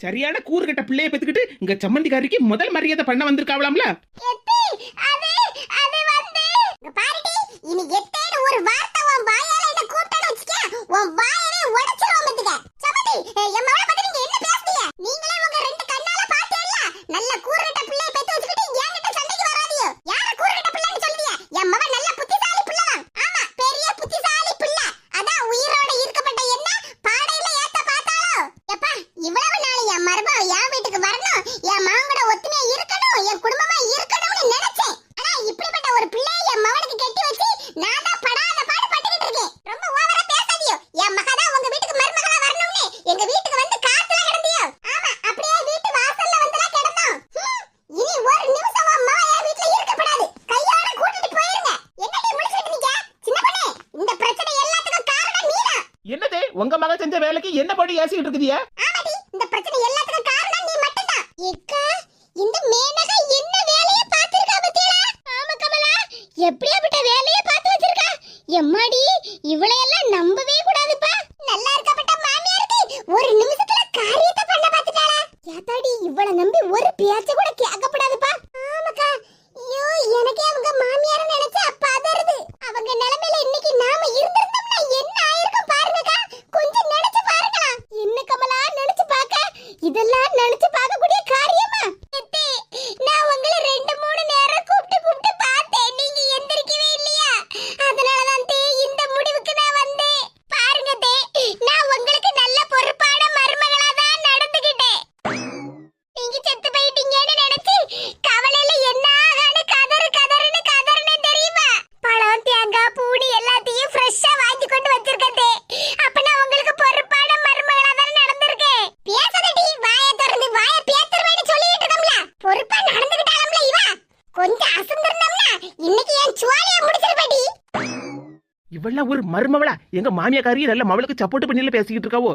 சரியான கூறுகட்ட பிள்ளைய பெத்துக்கிட்டு இங்க சம்மந்திக்காரிக்கு முதல் மரியாதை பண்ண வந்திருக்காவலாம்ல? உங்க மகன் செஞ்ச வேலைக்கு என்ன போட்டு ஏசிக்கிட்டு இருக்குதியா? நல்ல ஒரு மருமவளா. எங்க மாமியாக்காரியே நல்ல மவளுக்கு சப்போர்ட் பண்ணியில பேசிக்கிட்டு இருக்காவோ?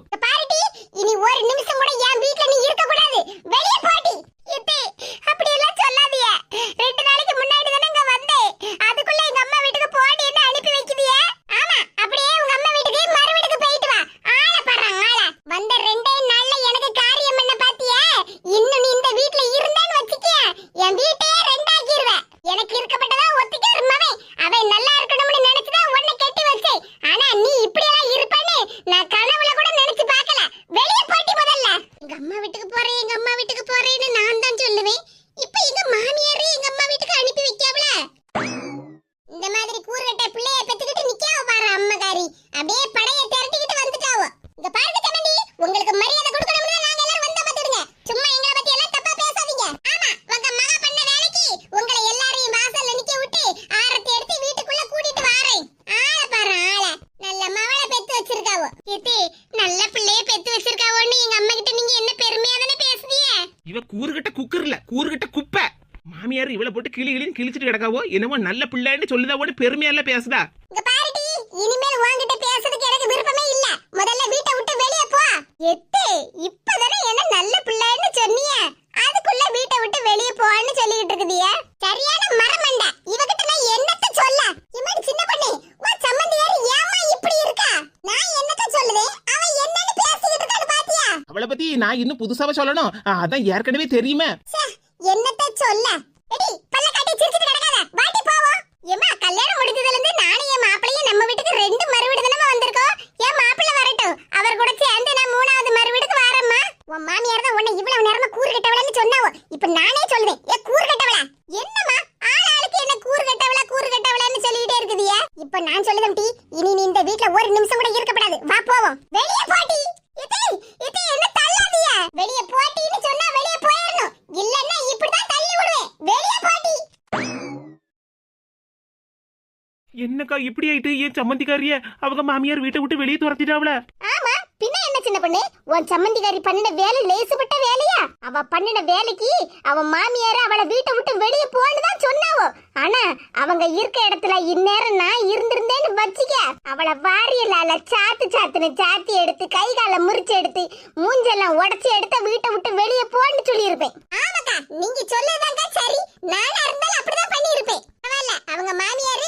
கிளி கிளின்னு கிழிச்சிட்டு கிடக்காவோ? என்னவோ நல்ல பிள்ளைன்னு சொல்லுதாவோட பெருமையால பேசுதா? இனிமேல் உன்கிட்ட பேசுறதுக்கு எனக்கு விருப்பமே இல்ல. முதல்ல வீட்டை விட்டு வெளியே போ. எத்து இப்பதானே என்ன நல்ல பிள்ளைன்னு சொன்னிய. அதுக்குள்ள வீட்டை விட்டு வெளியே போன்னு சொல்லிக்கிட்டு இருக்குதிய. சரியான மரமண்ட. இவகிட்ட நான் என்னத்த சொல்ல? இமாடி சின்ன பண்ணி உன் சம்மந்தியாரு ஏமா இப்படி இருக்கா? நான் என்னத்த சொல்லுது? அவன் என்னன்னு பேசிக்கிட்டு இருக்கான்னு பாத்தியா? அவளை பத்தி நான் இன்னும் புதுசாவ சொல்லணும். அதான் ஏற்கனவே தெரியுமே. என்னத்த சொல்ல? என்னக்கா இப்படி ஆயிட்டு? ஏன் சம்மந்திக்காரிய? அவங்க மாமியார் வீட்டை விட்டு வெளியே துரத்திட்டாவல ஆமா பின்ன என்ன சின்ன பொண்ணு? உன் சம்மந்திக்காரி பண்ணின வேலை லேசுப்பட்ட வேலையா? அவ பண்ணின வேலைக்கு அவ மாமியார் அவளை வீட்டை விட்டு வெளியே போன்னு தான் சொன்னாவோ? ஆனா அவங்க இருக்க இடத்துல இந்நேரம் நான் இருந்திருந்தேன்னு வச்சிக்க. அவளை வாரியலால சாத்து சாத்துன்னு சாத்தி எடுத்து கை கால முறிச்சு எடுத்து மூஞ்செல்லாம் உடச்சி எடுத்து வீட்டை விட்டு வெளியே போன்னு சொல்லியிருப்பேன். ஆமாக்கா நீங்க சொல்லதாக்கா சரி. நானா இருந்தாலும் அப்படிதான் பண்ணியிருப்பேன். அவங்க மாமியார்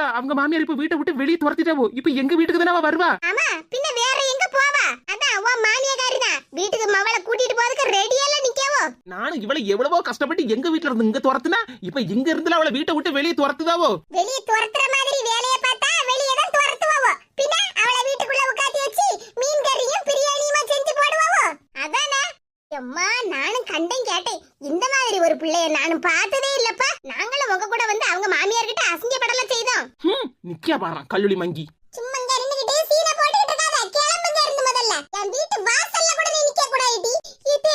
அக்கா அவங்க மாமியார் இப்ப வீட்டை விட்டு வெளியே துரத்திட்டாவோ? இப்ப எங்க வீட்டுக்கு தானே வருவா? ஆமா பின்ன வேற எங்க போவா? அதான் உன் மாமியாரி தான். வீட்டுக்கு மவளை கூட்டிட்டு போறதுக்கு ரெடியால நிக்கவோ? நானும் இவளை எவ்வளவோ கஷ்டப்பட்டு எங்க வீட்ல இருந்து இங்க துரத்துனா இப்ப இங்க இருந்து அவளை வீட்டை விட்டு வெளியே துரத்துதாவோ? வெளியே துரத்துற மாதிரி வேலைய பார்த்தா வெளியே தான் துரத்துவாவோ? பின்ன அவளை வீட்டுக்குள்ள உட்காத்தி வச்சு மீன் கறியும் பிரியாணியுமா செஞ்சு போடுவாவோ? அதானே? அம்மா நானும் கண்டம் கேட்டேன். இந்த மாதிரி ஒரு பிள்ளைய நானும் பார்த்ததே இல்லப்பா. நாங்களும் உங்க கூட வந்து அவங்க மாமியார்கிட்ட அசிங்க ஹம், நிக்கியா பாறான் கல்லூரி மங்கி சும்மா இங்க இருந்துகிட்டே சீனை போட்டுக்கிட்டு இருக்காத கிளம்புங்க இருந்து முதல்ல என் வீட்டு வாசல்ல கூட நீ நிக்க கூடாது இது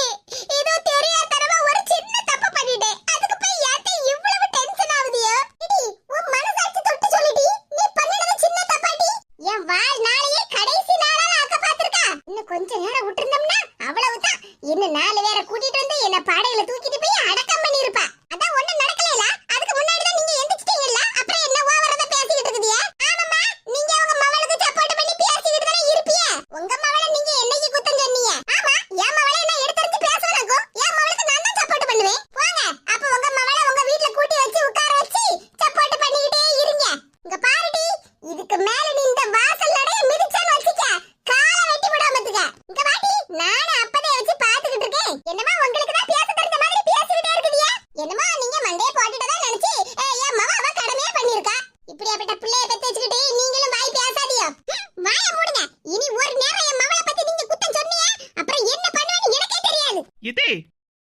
ஏதோ தெரியாதனமா ஒரு சின்ன தப்பு பண்ணிட்டேன் அதுக்கு போய் ஏத்த இவ்வளவு டென்ஷன் ஆகுதியோ இடி உன் மனசாட்சி தொட்டு சொல்லிடி நீ பண்ணது சின்ன தப்பாடி என் வாழ் நாளையே கடைசி நாளா ஆக்க பாத்திருக்கா இன்னும் கொஞ்ச நேரம் விட்டுருந்தோம்னா அவ்வளவுதான் இன்னும் நாலு பேரை கூட்டிட்டு வந்து என்ன பாடையில தூக்கிட்டு போய் அடக்கம் பண்ணிருப்பா அதான் ஒண்ணு நடக்கலைல அதுக்கு முன்னாடி தான் நீங்க எந்திரிச்சிட்டீங்கல்ல அப்புறம் என்ன ஓவரத பேசிக்கிட்டு இருக்குதியா ஆமாம்மா நீங்க உங்க மவளுக்கு சப்போர்ட் பண்ணி பேசிக்கிட்டு தானே இருப்பீங்க உங்க மவளை நீங்க என்னைக்கு குத்தம் சொன்னீங்க ஆமா என் மவளை என்ன எடுத்தறிஞ்சு பேசுறாக்கும் என் மவளுக்கு நான் தான் சப்போர்ட் பண்ணுவேன் போங்க அப்ப உங்க மவளை உங்க வீட்ல கூட்டி வச்சு உட்கார வச்சு சப்போர்ட் பண்ணிக்கிட்டே இருங்க இங்க பாருடி இதுக்கு மேல நீ இந்த வாசல் நடைய மிதிச்சான்னு வச்சுக்க காலை வெட்டி விடாமத்துக்க இங்க வாடி நானும் அப்பதே வச்சு பாத்துக்கிட்டு இருக்கேன் என்னமா உங்களுக்கு தான் பேச தெரிஞ்ச மாதிரி பேசிக்கிட்டே இருக்குதியா என்னமா நீங்க மண்டைய போட்டுட்டதா நினைச்சு ஏய், என் மவ அவ கடமையே பண்ணிருக்கா இப்படியாப்பட்ட பிள்ளைய பெத்து வச்சுக்கிட்டு நீங்களும் வாய் பேசாதீங்க ஹம், வாயை மூடுங்க இனி ஒரு நேரம் என் மவளை பத்தி நீங்க குத்தம் சொன்னீங்க அப்புறம் என்ன பண்ணுவேன்னு எனக்கே தெரியாது இதே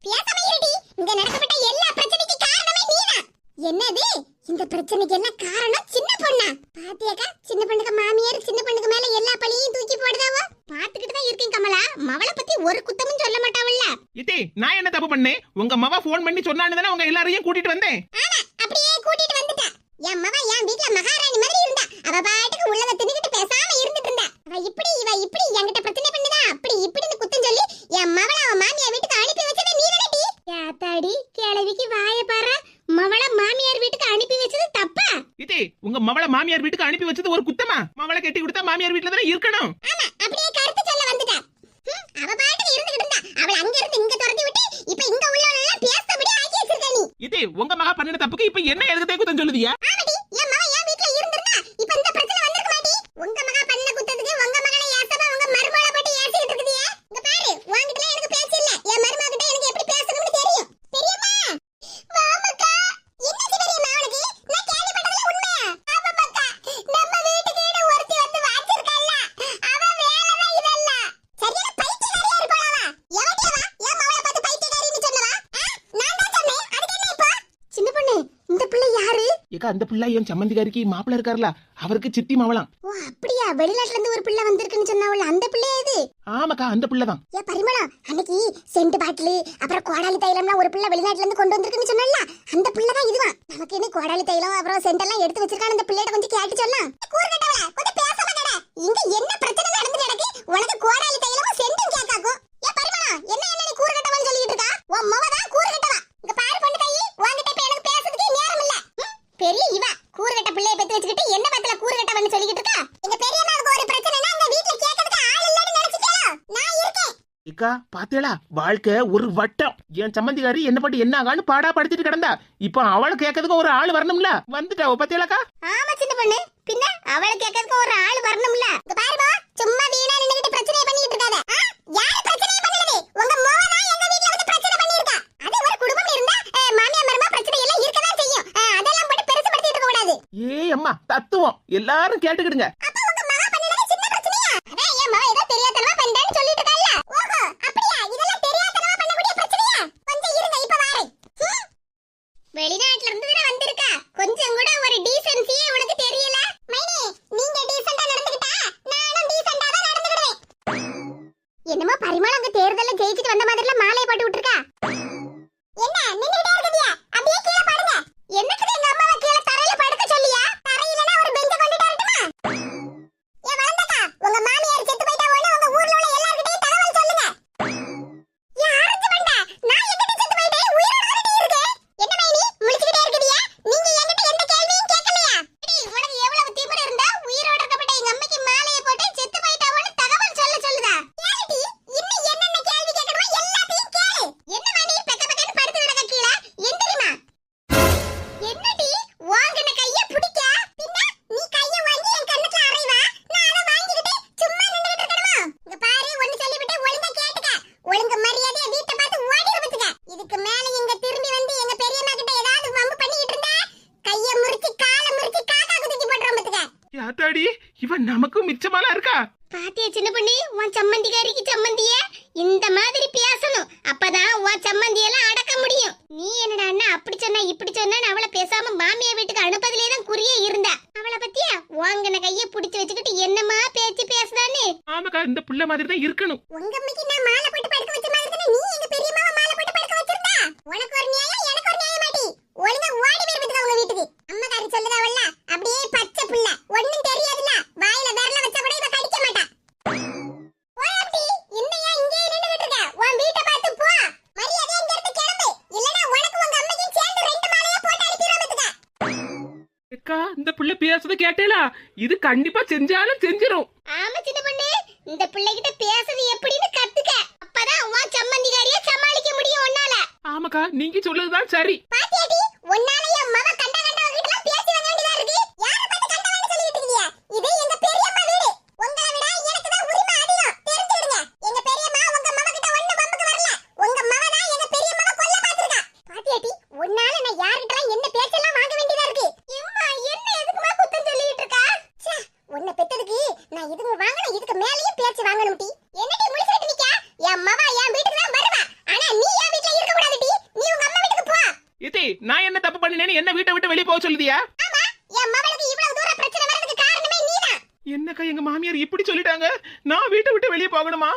பேசாம இருடி இங்க நடக்கப்பட்ட எல்லா பிரச்சனைக்கு காரணமே நீதான் என்னது? இந்த பிரச்சனைக்கு எல்லாம் காரணம் சின்ன பொண்ணா? பாத்தியாக்கா சின்ன பொண்ணுக்கு மாமியார் சின்ன பொண்ணுக்கு மேல எல்லா பழியையும் தூக்கி போடுதாவோ? பாத்துக்கிட்டு தான் இருக்கேன் கமலா. மவளை பத்தி ஒரு குத்தமும் சொல்ல மாட்டாவல்ல. இதே நான் என்ன தப்பு பண்ணேன்? உங்க மவ ஃபோன் பண்ணி சொன்னான்னு தானே உங்க எல்லாரையும் கூட்டிட்டு வந்தேன் ஆமா அப்படியே கூட்டிட்டு வந்துட்டா என் மவ என் வீட்ல மகாராணி மாதிரி இருந்தா அவ பாட்டுக்கு உள்ளத தின்னுகிட்டு பேசாம இருந்துட்டு இருந்தா அவ இப்படி இவ இப்படி என்கிட்ட பிரச்சனை பண்ணுதா அப்படி இப்படின்னு குத்தம் சொல்லி என் மவள அவ மாமியார் வீட்டுக்கு அனுப்பி வச்சதே நீ தானடி யாத்தாடி கிழவிக்கு வாய பாரு மவள மாமியார் வீட்டுக்கு அனுப்பி வச்சது தப்பா இதே உங்க மவளை மாமியார் வீட்டுக்கு அனுப்பி வச்சது ஒரு குத்தமா? மவளை கட்டி கொடுத்தா மாமியார் வீட்டுல தானே இருக்கணும். அப்படியே கருத்து சொல்ல வந்துட்டா. அவ பாட்டுக்கு இருந்துகிட்டு இருந்தா. அவள அங்க இருந்து இங்க துரத்தி விட்டு இப்ப இங்க உள்ளவங்க எல்லாம் பேசபடி ஆக்கி வச்சிருக்க நீ. இதே உங்க மகா பண்ணின தப்புக்கு இப்ப என்ன எதுக்கு குத்தம் சொல்லுதியா? ஆமாடி என் மகன் என் வீட்ல இருந்திருந்தா இப்ப இந்த பிரச்சனை வந்திருக்க மாட்டி உங்க மகா பண்ண குத்தத்துக்கு உங்க மகனை ஏசமா உங்க மருமகளை போட்டு ஏசிக்கிட்டு இருக்குதியே இங்க பாரு உன்கிட்ட எனக்கு பேச்சு இல்ல என் மருமக கிட்ட எனக்கு எப்படி பேசணும்னு தெரியும் பெரியம்மா வாமக்கா என்ன பெரியம்மா அவனுக்கு நான் கேள்விப்பட்டதுல உண்மை ஆமாக்கா நம்ம வீட்டுக்கு ஈடு ஒருத்தி வந்து வாச்சிருக்கல்ல அவ வேலை தான் இதெல்லாம் சரியான பைத்தியக்காரியா இருப்பாளா எவடியவா என் மவளை பார்த்து பைத்தியக்காரின்னு சொன்னவா ஆ? நான் தான் சொன்னேன் அதுக்கு என்ன இப்போ சின்ன பொண்ணு இந்த பிள்ளை யாரு ஏக்கா அந்த பிள்ளை என் சம்மந்திகாரிக்கு மாப்பிள்ள இருக்காருல அவருக்கு சித்தி மாவலாம் ஓ அப்படியா? வெளிநாட்டுல இருந்து ஒரு பிள்ளை வந்திருக்குன்னு சொன்னாவல அந்த பிள்ளை இது? ஆமாக்கா அந்த பிள்ளை தான் ஏ பரிமளம் அன்னைக்கு சென்ட் பாட்டில் அப்புறம் கோடாலி தைலம்லாம் ஒரு பிள்ளை வெளிநாட்டுல இருந்து கொண்டு வந்திருக்குன்னு சொன்னல அந்த பிள்ளை தான் இதுதான் நமக்கு என்ன கோடாலி தைலம் அப்புறம் சென்ட் எல்லாம் எடுத்து வச்சிருக்கான அந்த பிள்ளைய கொஞ்சம் கேட்டு சொல்லலாம் கூறுகட்டவள கொஞ்சம் பேசாம கடை இங்க என்ன பிரச்சனை நடந்து கிடக்கு உனக்கு கோடாலி தைலமும் சென்ட்டும் கேட்காக்கும் ஏ பரிமளம் என்ன என்ன நீ கூறுகட்டவன் சொல்லிட்டு இருக்கா உன் மவ தான் கூறுகட்டவா இங்க பாரு பொண்ணு தாயி உன்கிட்ட இப்ப எனக்கு பேசுறதுக்கு நேரம் இல்ல ம், பெரிய இவ கூறுகட்ட பிள்ளைய பெத்து வச்சுக்கிட்டு என்ன பத்தல கூறுகட்டவன்னு சொல்லிட்டு இருக்கா எங்க பெரியம்மாவுக்கு ஒரு பிரச்சனைனா இந்த வீட்ல கேட்கறதுக்கு ஆள் இல்லன்னு நினைச்சிட்டேளோ நான் இருக்கேன் ஏக்கா பாத்தேளா வாழ்க்கை ஒரு வட்டம். என் சம்மந்திகாரி என்ன பட்டு என்ன ஆகான்னு பாடா படுத்திட்டு கிடந்தா. இப்போ அவளை கேட்கறதுக்கு ஒரு ஆள் வரணும்ல? வந்துட்டா பாத்தியாளாக்கா ஆமா சின்ன பொண்ணு. பின்ன அவளை கேட்கறதுக்கு ஒரு ஆள் வரணும்ல? பாருமா சும்மா வீணா நின்னுகிட்டு பிரச்சனை பண்ணிட்டு இருக்காத? யாரு பிரச்சனை பண்ணுது உங்க மோவ தான் எங்க வீட்ல வந்து பிரச்சனை பண்ணிருக்கா அது ஒரு குடும்பம் இருந்தா மாமியார் மருமா பிரச்சனை எல்லாம் இருக்கதான் செய்யும். அஹ், அதெல்லாம் போட்டு பெருசுபடுத்திட்டு இருக்க கூடாது. ஏ அம்மா தத்துவம். எல்லாரும் கேட்டுக்கிடுங்க. ஆத்தாடி இவன் நமக்கும் மிச்சமாலா இருக்கா? பாத்தியா சின்ன பொண்ணு? உன் சம்மந்திக்காரிக்கு சம்மந்திய? இந்த மாதிரி பேசணும். அப்பதான் உன் சம்மந்தி எல்லாம் அடக்க முடியும். நீ என்னடா அண்ணா அப்படி சொன்னா இப்படி சொன்னா அவளை பேசாம மாமியா வீட்டுக்கு அனுப்பதிலே தான் குறியே இருந்தா. அவளை பத்தியா வாங்கின கைய புடிச்சு வச்சுக்கிட்டு என்னமா பேச்சு பேசுதான்னு? ஆமாக்கா இந்த புள்ள மாதிரி தான் இருக்கணும். உங்க அம்மைக்கு நான் மாலை போட்டு படுக்க வச்ச மாதிரி தானே நீ எங்க பெரியம்மாவை மாலை போட்டு படுக்க வச்சிருந்தா உனக்கு ஒரு நியாயம் எனக்கு ஒரு நியாயம் மாட்டி ஒழுங்கா ஓடி போயிருப்பதுக்கு அவங்க வீட்டுக்கு அம்மாக்காரி சொல்லுதாவல்ல அப்படியே பச்சை புள்ள ஒண்ணும் தெரியாதுல்ல வாயில விரல வச்சா கூட இவ கடிக்க மாட்டா போயாட்டி இன்னையா இங்கே நின்னுகிட்டு இருக்க உன் வீட்டை பார்த்து போ மரியாதை இங்க இருந்து கிளம்பு இல்லனா உனக்கு உங்க அம்மைக்கும் சேர்ந்து ரெண்டு மாலையா போட்டு அனுப்பிடுவேன் அக்கா இந்த புள்ள பேசுறத கேட்டேலா இது கண்டிப்பா செஞ்சாலும் செஞ்சிரும். ஆமா சின்ன பொண்ணு இந்த பிள்ளைகிட்ட பேசுறது எப்படின்னு கத்துக்க. அப்பதான் உன் சம்மந்திகாரிய சமாளிக்க முடியும் உன்னால. ஆமாக்கா நீங்க சொல்லுறதுதான் சரி. பாத்தியாடி உன்னால என் மவ கண்ட கண்டவங்க கிட்ட பேசி வாங்க வேண்டியதா இருக்கு யார பார்த்து கண்டவன்னு சொல்லிட்டு இருக்கீங்க இது எங்க பெரியம்மா வீடு உங்களை விட எனக்கு தான் உரிமை அதிகம் தெரிஞ்சுடுங்க எங்க பெரியம்மா உங்க மவ கிட்ட ஒண்ணு பம்புக்கு வரல உங்க மவ தான் எங்க பெரியம்மாவை கொல்ல பாத்துருக்கா பாத்தியாடி உன்னால நான் யார்கிட்டலாம் என்ன பேச்செல்லாம் வாங்க வேண்டியதா இருக்கு எம்மா என்ன எதுக்குமா குத்தம் சொல்லிட்டு இருக்கா ச்சே உன்னை பெத்ததுக்கு நான் இதுக்கு வாங்கணும் இதுக்கு மேலயும் பேச்சு வாங்கணும் டி என்னடி முடிச்சிட்டு நிக்கா என் மவ என் வீட்டுக்கு தான் வருவா ஆனா நீ என் வீட்ல இருக்க கூடாது டி நீ உங்க அம்மா வீட்டுக்கு போ இத்தி நான் என்ன தப்பு பண்ணினேன்னு என்ன வீட்டை விட்டு வெளியே போக சொல்லுதியா ஆமா என் மவளுக்கு இவ்வளவு தூரம் பிரச்சனை வர்றதுக்கு காரணமே நீதான் என்னக்கா எங்க மாமியார் இப்படி சொல்லிட்டாங்க? நான் வீட்டை விட்டு வெளியே போகணுமா?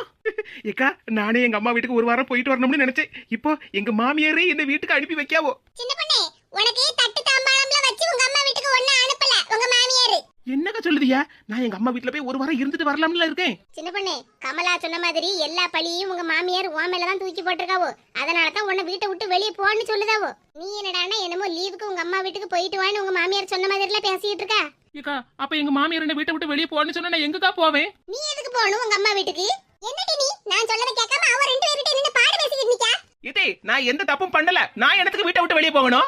ஏக்கா நானே எங்க அம்மா வீட்டுக்கு ஒரு வாரம் போயிட்டு வரணும்னு நினைச்சேன். இப்போ எங்க மாமியாரே இந்த வீட்டுக்கு அனுப்பி வைக்காவோ? சின்ன பொண்ணே உனக்கு தட்டு தாம்பாளம்ல வச்சு உங்க அம்மா வீட்டுக்கு ஒண்ணு அனுப்பல உங்க மாமியாரு. என்னக்கா சொல்லுதியா? நான் எங்க அம்மா வீட்டுல போய் ஒரு வாரம் இருந்துட்டு வரலாம்ல இருக்கேன். சின்ன பொண்ணே கமலா சொன்ன மாதிரி எல்லா பழியும் உங்க மாமியார் உன் மேல தான் தூக்கி போட்டிருக்காவோ? அதனால தான் உன்னை வீட்டை விட்டு வெளியே போன்னு சொல்லுதாவோ? நீ என்னடான்னா என்னமோ லீவுக்கு உங்க அம்மா வீட்டுக்கு போயிட்டு வான்னு உங்க மாமியார் சொன்ன மாதிரி எல்லாம் பேசிட்டு இருக்கா? ஏக்கா அப்ப எங்க மாமியார் என்ன வீட்டை விட்டு வெளியே போகணும்னு சொன்னா நான் எங்கக்கா போவேன்? நீ எதுக்கு போகணும் உங்க அம்மா வீட்டுக்கு? என்னடி நீ? நான் சொல்லத கேட்காம அவ ரெண்டு பேர்கிட்ட நின்னு பாடு பேசிக்கிட்டு நிக்கா. இதே நான் எந்த தப்பும் பண்ணல. நான் எனக்கு வீட்டை விட்டு வெளியே போகணும்?